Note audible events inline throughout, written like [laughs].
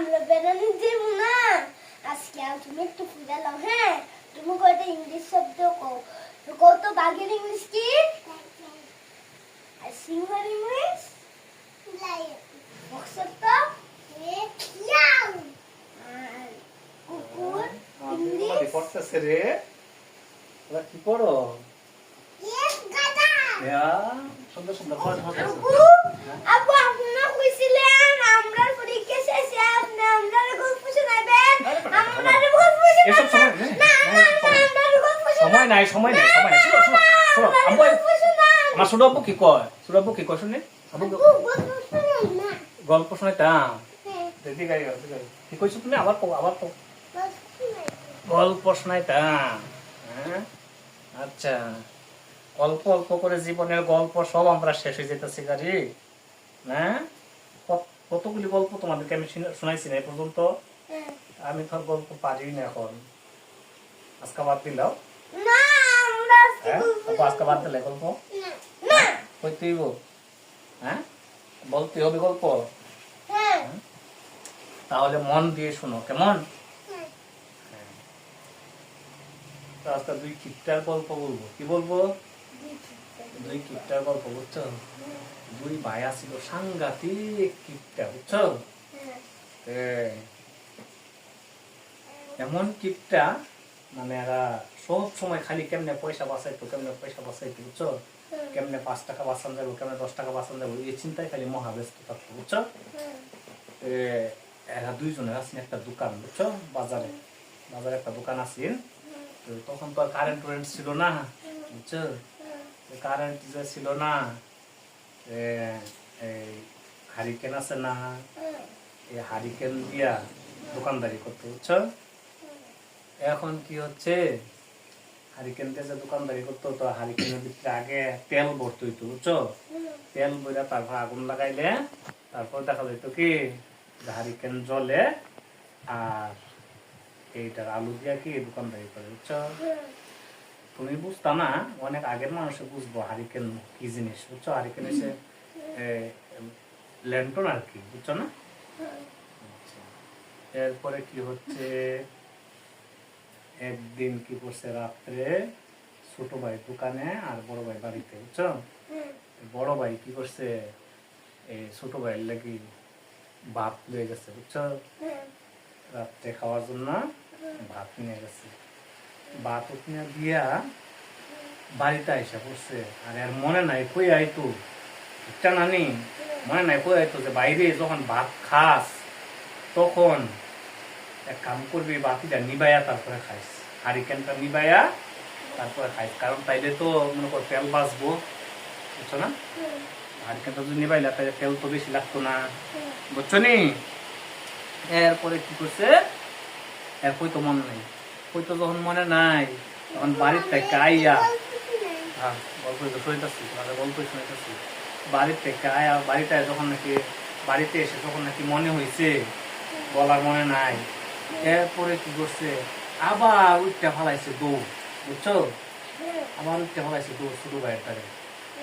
আমরা বেড়ানি যাব না। আজকে আর তুমি একটু ফুলে দাও হ্যাঁ? তুমি কয়টা ইংলিশ শব্দ কও? তো কত বাঘের ইংলিশ কি? আর সিংহের ইংলিশ? তো? কুকুর ইংলিশ? রে। ওরা কি পড়ো? সুন্দর সুন্দর পড়া পড়তেছে। আব্বু আব্বু আপনারা কইছিলেন আমরা পরীক্ষা শেষে আপনি আমরা গল্প শোনাবেন আমরা গল্প এসব শোনাবেন সময় নেই, সময় নাই কি কয়? কি কয় শুনে? গল্প শুনাইতাম কি কইছো তুমি? আবার কও আবার কও। গল্প শোনাইতাম হ্যাঁ? আচ্ছা। অল্প অল্প করে জীবনের গল্প সব আমরা শেষ হয়ে যেতেছি গাড়ি। হ্যাঁ? কতগুলি গল্প তোমাদেরকে আমি শুনে- শোনাইছি না এ পর্যন্ত। আমি তো আর গল্প পারি না এখন। আজকে বাদ দিলাও। আজকে হ্যাঁ? আজকে বাদ দিলে গল্প? না হ্যাঁ? বলতে হবে গল্প। হ্যাঁ। তাহলে মন দিয়ে শোনো কেমন? তো আজকে দুই কিপটার গল্প বলব। কি বলব? দুই কিপটার গল্প বুঝছ দুই ভাইয়া ছিল সাংঘাতিক কিপটা বুঝছ এমন কিপটা মানে এরা সব সময় খালি কেমনে পয়সা বাঁচাইতো কেমনে পয়সা বাঁচাইতো বুঝছ কেমনে পাঁচ টাকা বাঁচান যাব কেমনে দশ টাকা বাঁচান যাব এই চিন্তায় খালি মহাব্যস্ত থাকতো বুঝছ এ, এরা দুইজনের আছে একটা দোকান বুঝছ বাজারে। বাজারে একটা দোকান আছে তো তখন তো আর কারেন্ট টারেন্ট ছিল না বুঝছ কারেন্ট যে ছিল না এ, এই হারিকেন আছে না এই হারিকেন দিয়া দোকানদারি করতে বুঝছ? এখন কি হচ্ছে? হারিকেন দিয়ে যে দোকানদারি করতে হতো হারিকেনের ভিতরে আগে তেল ভরতে হইতো বুঝছ? তেল বইরা তারপর আগুন লাগাইলে তারপর দেখা যাইতো কি হারিকেন জলে আর এইটার আলু দিয়া কি দোকানদারি করে বুঝছ? তুমি বুঝতা না। অনেক আগের মানুষে বুঝব হারিকেন কি জিনিস বুঝছ? হারিকেন এসে ল্যান্টন আর কি বুঝছ না? আচ্ছা। এরপরে কি হচ্ছে? একদিন কি করছে রাত্রে? ছোট ভাই দোকানে আর বড় ভাই বাড়িতে বুঝছ? বড় ভাই কি করছে? এই ছোট ভাইয়ের লাগি ভাত লয়ে গেছে বুঝছ? রাত্রে খাওয়ার জন্য ভাত নিয়ে গেছে। ভাত নিয়ে দিয়া বাড়িতে আইসা পড়ছে। আর এর মনে নাই কই আইতো। একটা নানি মনে নাই কই আইতো যে বাইরে যখন ভাত খাস, তখন এক কাম করবি বাতিটা নিবাইয়া তারপরে খাইস। হারিকেনটা নিবাইয়া তারপরে খাইস। কারণ তাইলে তো মনে কর তেল বাঁচবো, বুঝছ না? হারিকেনটা যদি নিবাইলা তাহলে তেল তো বেশি লাগতো না। বুঝছ নি? এরপরে কি করছে? এর তো মনে নাই। কই তো যখন মনে নাই, তখন বাড়ির থেকে আইয়া হ্যাঁ গল্প শুনতেছি মানে গল্প শুনতেছি। বাড়ির থেকে আয়া, বাড়িতে যখন নাকি বাড়িতে এসে যখন নাকি মনে হয়েছে বলার মনে নাই। এরপরে কি করছে? আবার উঠতে ফালাইছে দৌড় বুঝছ? আবার উঠতে ফালাইছে দৌড় শুরু ভাইয়ের তারে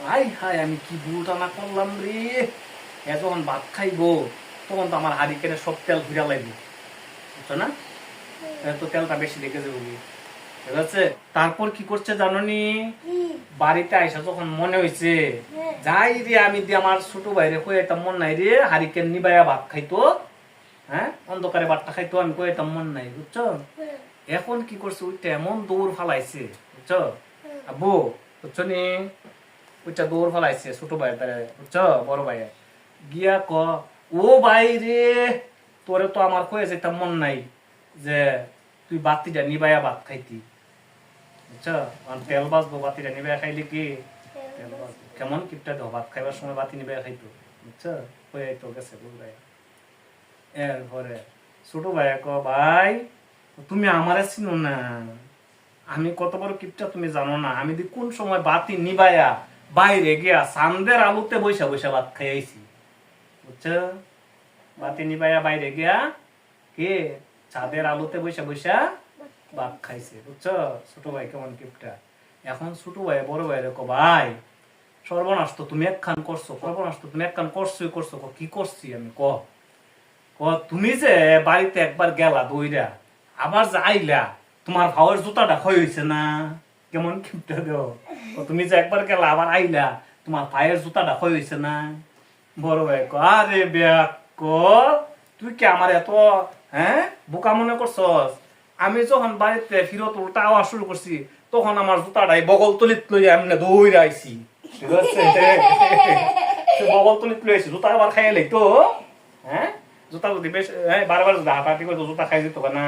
হাই হাই আমি কি ভুলটা না করলাম রে? এ যখন ভাত খাইবো, তখন তো আমার হারিকেনে সব তেল ঘুরা লাগবে। বুঝছ না? তো তেলটা বেশি দেখে যাব ঠিক আছে তারপর কি করছে জাননি বাড়িতে আইসা যখন মনে হয়েছে যাই রে আমি দিয়ে আমার ছোট ভাইরে কয়ে এটা মন নাই রে হারিকেন নিবাইয়া ভাত খাইতো হ্যাঁ? অন্ধকারে ভাতটা খাইতো আমি কয়ে এটা মন নাই বুঝছ? এখন কি করছে? ওইটা এমন দৌড় ফালাইছে বুঝছ? আব্বু বুঝছ নি? ওইটা দৌড় ফালাইছে ছোট ভাই তারে বুঝছ? বড় ভাই গিয়া ক ও ভাই রে তোরে তো আমার কয়ে যেটা মন নাই। যে তুই বাতিটা নিবাইয়া ভাত খাইতি। বুঝছ? তেল বাঁচবো বাতিটা নিবাইয়া খাইলি কি? তেল বাঁচবো। কেমন কিপটা তো ভাত খাইবার সময় বাতি নিবাইয়া খাইতো বুঝছ? কয়ে তো গেছে বুঝলাই এরপরে ছোট ভাই ক ভাই তুমি আমারে চিনো না। আমি কত বড় কিপটা তুমি জানো না। আমি দি কোন সময় বাতি নিবাইয়া বাইরে গিয়া সান্দের আলুতে বৈশা বৈশা ভাত খাইছি বুঝছ? বাতি নিবাইয়া বাইরে গিয়া কে? ছাদের আলুতে বৈশা বৈশা ভাত খাইছে, বুঝছ? ছোট ভাই কেমন কিপটা? এখন ছোট ভাই, বড় ভাই রেখো ভাই, সর্বনাশ তো তুমি একখান করছ, সর্বনাশ তো তুমি একখান করছোই, করছ কি করছি আমি, ক? ও তুমি যে বাড়িতে একবার গেলা দইরা, আবার যে আইলা, তোমার ভাওয়ের জুতাটা ক্ষয় হয়েছে না? কেমন কিপটা দেও তুমি যে একবার গেলা, আবার আইলা, তোমার পায়ের জুতাটা ক্ষয় হয়েছে না? বড় ভাই কো, আরে ব্যাক তুই কি আমার এত হ্যাঁ? বোকা মনে করছস? আমি যখন বাড়িতে ফিরত উল্টা আওয়াজ শুরু করছি, তখন আমার জুতাটাই বগল তলিত লই এমনি দৌড়ে আইছি বগল তলিত লই আইছি জুতা আবার খাইলে তো হ্যাঁ? জুতা যদি বেশ হ্যাঁ বারবার যদি হাঁটাহাঁটি করে জুতা খাই দিত না।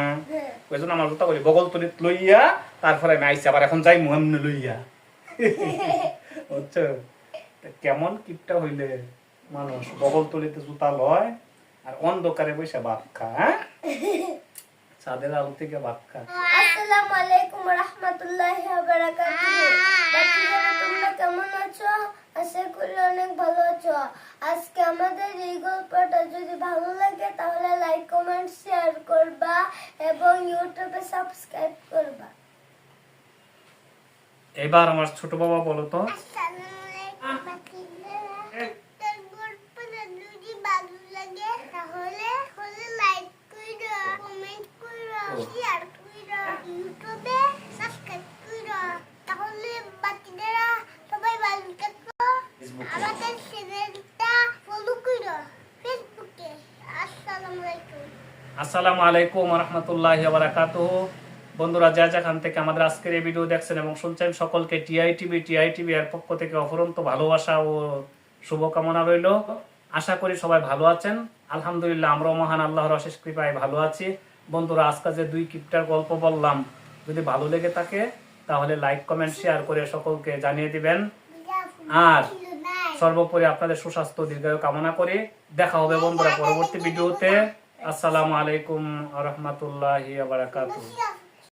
ওই জন্য আমার জুতা করি বগল তলিত লইয়া, তারপরে আমি আইসি আবার এখন যাই মুহাম্মনে লইয়া। বুঝছ? কেমন কিপটা হইলে মানুষ বগল তলিতে জুতা লয় আর অন্ধকারে বসে ভাত খা হ্যাঁ? [laughs] চাঁদের আলো থেকে খা আসসালামু আলাইকুম রহমতুল্লাহি ওয়া বারাকাতুহু। বাচ্চারা তোমরা কেমন আছো? আশা করি অনেক ভালো আছো। আজকে আমাদের এই গল্পটা যদি ভালো লাগে তাহলে লাইক কমেন্ট শেয়ার করবা এবং ইউটিউবে সাবস্ক্রাইব করবা। এবার আমার ছোট বাবা বলো তো। আসসালামু আলাইকুম বাচ্চারা গল্পটা যদি ভালো লাগে তাহলে হলে লাইক করো কমেন্ট করো শেয়ার করো ইউটিউবে সাবস্ক্রাইব করো তাহলে বাচ্চারা সবাই ভালো থাকো ফেসবুকে। আমাদের চ্যানেলটা ফলো করো ফেসবুকে আসসালামু আলাইকুম আসসালামু আলাইকুম রহমতুল্লাহ বারাকাতুহ বন্ধুরা যা যেখান থেকে আমাদের আজকের এই ভিডিও দেখছেন এবং শুনছেন সকলকে টিআই টিভি টিআই টিভি এর পক্ষ থেকে অফুরন্ত ভালোবাসা ও শুভকামনা রইল। আশা করি সবাই ভালো আছেন। আলহামদুলিল্লাহ আমরাও মহান আল্লাহর অশেষ কৃপায় ভালো আছি। বন্ধুরা আজকে যে দুই কিপটার গল্প বললাম যদি ভালো লেগে থাকে তাহলে লাইক কমেন্ট শেয়ার করে সকলকে জানিয়ে দিবেন। আর সর্বোপরি আপনাদের সুস্বাস্থ্য দীর্ঘায়ু কামনা করে দেখা হবে বন্ধুরা পরবর্তী ভিডিওতে। আসসালামু আলাইকুম রহমতুল্লাহ